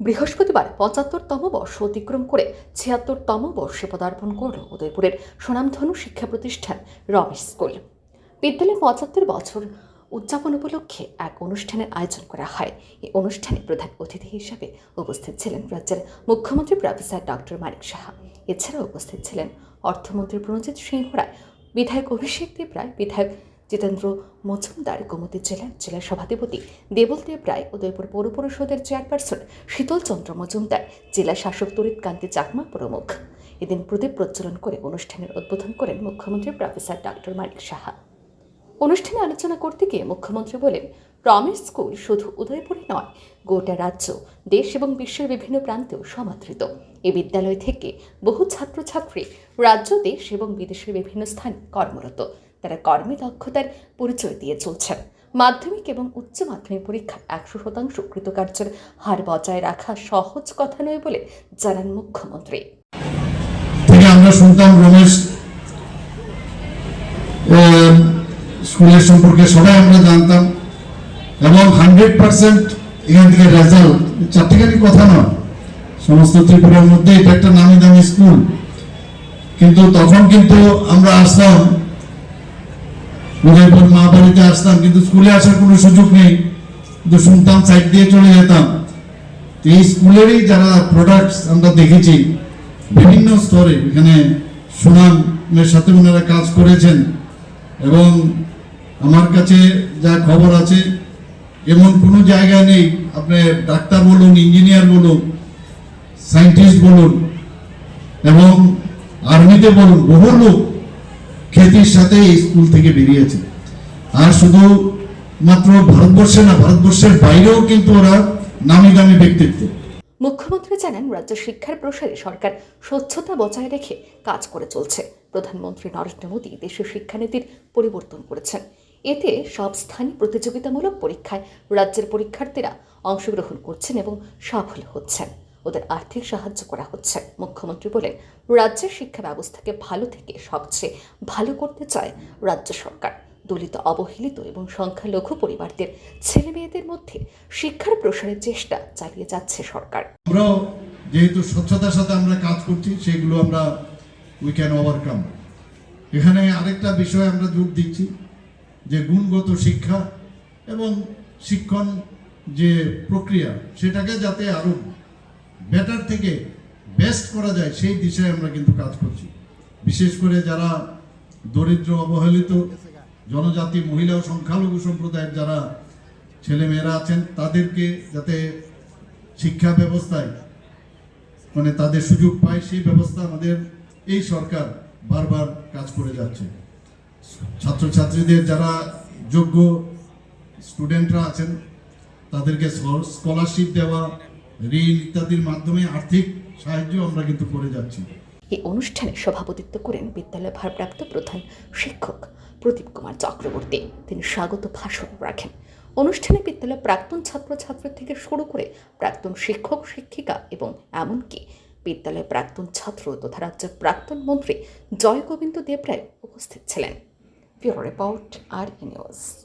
বৃহস্পতিবার পঁচাত্তরতম বর্ষ অতিক্রম করে ছিয়াত্তরতম বর্ষে পদার্পণ করল উদয়পুরের সুনামধনু শিক্ষা প্রতিষ্ঠান রমেশ স্কুল। বিদ্যালয়ের পঁচাত্তর বছর উদযাপন উপলক্ষে এক অনুষ্ঠানের আয়োজন করা হয়। এই অনুষ্ঠানে প্রধান অতিথি হিসাবে উপস্থিত ছিলেন রাজ্যের মুখ্যমন্ত্রী প্রফেসর ডক্টর মানিক সাহা। এছাড়াও উপস্থিত ছিলেন অর্থমন্ত্রী প্রণজিৎ সিংহ রায়, বিধায়ক অভিষেক দেব রায়, বিধায়ক জিতেন্দ্র মজুমদার গোমতী জেলার জেলা সভাধিপতি দেবলদেব রায়, উদয়পুর পৌর পরিষদের চেয়ারপারসন শীতল চন্দ্র মজুমদার, জেলা শাসক তরিত কান্তি চাকমা প্রমুখ। এদিন প্রদীপ প্রজ্বলন করে অনুষ্ঠানের উদ্বোধন করেন মুখ্যমন্ত্রী প্রফেসর ডক্টর মানিক সাহা। অনুষ্ঠানে আলোচনা করতে গিয়ে মুখ্যমন্ত্রী বলেন, রমেশ স্কুল শুধু উদয়পুরে নয়, গোটা রাজ্য, দেশ এবং বিশ্বের বিভিন্ন প্রান্তেও সমাদৃত। এই বিদ্যালয় থেকে বহু ছাত্রছাত্রী রাজ্য, দেশ এবং বিদেশের বিভিন্ন স্থানে কর্মরত। তারা কর্মে দক্ষতার পরিচয় দিয়ে চলছেন। মাধ্যমিক এবং উচ্চ মাধ্যমিক পরীক্ষা একশো শতাংশ কৃতকার্যের হার বজায় রাখা সহজ কথা নয় বলে জানান মুখ্যমন্ত্রী। আমরা শুনতাম রমেশ স্কুলের সম্পর্কে সবাই আমরা জানতাম, এবং হান্ড্রেড পার্সেন্ট এখান থেকে রেজাল্ট চারটিখানি কথা নয়। সমস্ত ত্রিপুরার মধ্যে এটা একটা নামি দামি স্কুল। কিন্তু তখন কিন্তু আমরা আসতাম উদয়পুর মা বাড়িতে আসতাম, কিন্তু স্কুলে আসার কোনো সুযোগ নেই। কিন্তু শুনতাম সাইড দিয়ে চলে যেতাম। এই স্কুলেরই যারা প্রোডাক্টস আমরা দেখেছি, বিভিন্ন স্তরে এখানে সুনামের সাথে ওনারা কাজ করেছেন। এবং আমার কাছে যা খবর আছে, এমন কোনো জায়গা নেই। আপনি ডাক্তার বলুন ইঞ্জিনিয়ার বলুন সায়েন্টিস্ট বলুন, এবং আর্মিতে বলুন, বহু লোক খ্যাতির সাথে স্কুল থেকে বেরিয়েছে। আর শুধু মাত্র ভারতবর্ষে না, ভারতবর্ষের বাইরেও কিন্তু ওরা নামি দামি ব্যক্তিত্ব। মুখ্যমন্ত্রী জানান, রাজ্য শিক্ষার প্রসারে সরকার স্বচ্ছতা বজায় রেখে কাজ করে চলছে। প্রধানমন্ত্রী নরেন্দ্র মোদী দেশের শিক্ষানীতির পরিবর্তন করেছেন। এতে সব স্থানে প্রতিযোগিতামূলক পরীক্ষায় রাজ্যের পরীক্ষার্থীরা অংশগ্রহণ করছেন এবং সফল হচ্ছেন। ওদের আর্থিক সাহায্য করা হচ্ছে। মুখ্যমন্ত্রী বলেন, রাজ্যের শিক্ষা ব্যবস্থাকে ভালো থেকে সবচেয়ে ভালো করতে চায় রাজ্য সরকার। দলিত অবহেলিত এবং সংখ্যালঘু পরিবারদের, ছেলে মেয়েদের মধ্যে শিক্ষার প্রসারের চেষ্টা চালিয়ে যাচ্ছে সরকার। আমরাও যেহেতু স্বচ্ছতার সাথে আমরা কাজ করছি, সেগুলো আমরা উই ক্যান ওভারকাম এখানে আরেকটা বিষয় আমরা জোর দিচ্ছি, যে গুণগত শিক্ষা এবং শিক্ষণ যে প্রক্রিয়া, সেটাকে যাতে আরও বেটার থেকে বেস্ট করা যায়, সেই দিশায় আমরা কিন্তু কাজ করছি। বিশেষ করে যারা দরিদ্র, অবহেলিত, জনজাতি মহিলা ও সংখ্যালঘু সম্প্রদায়ের যারা ছেলেমেয়েরা আছেন, তাদেরকে যাতে শিক্ষা ব্যবস্থায় মানে তাদের সুযোগ পায়, সেই ব্যবস্থা আমাদের এই সরকার বারবার কাজ করে যাচ্ছে। ছাত্রছাত্রীদের যারা যোগ্য স্টুডেন্টরা আছেন, তাদেরকে স্কলারশিপ দেওয়া ঋণ ইত্যাদির মাধ্যমে আর্থিক সাহায্য আমরা কিন্তু করে যাচ্ছি। এই অনুষ্ঠানে সভাপতিত্ব করেন বিদ্যালয় ভারপ্রাপ্ত প্রধান শিক্ষক প্রদীপ কুমার চক্রবর্তী। তিনি স্বাগত ভাষণ রাখেন। অনুষ্ঠানে বিদ্যালয়ের প্রাক্তন ছাত্রছাত্রী থেকে শুরু করে প্রাক্তন শিক্ষক, শিক্ষিকা এবং এমনকি বিদ্যালয়ের প্রাক্তন ছাত্র তথা রাজ্যের প্রাক্তন মন্ত্রী জয় গোবিন্দ দেবরায় উপস্থিত ছিলেন। Bureau report R news.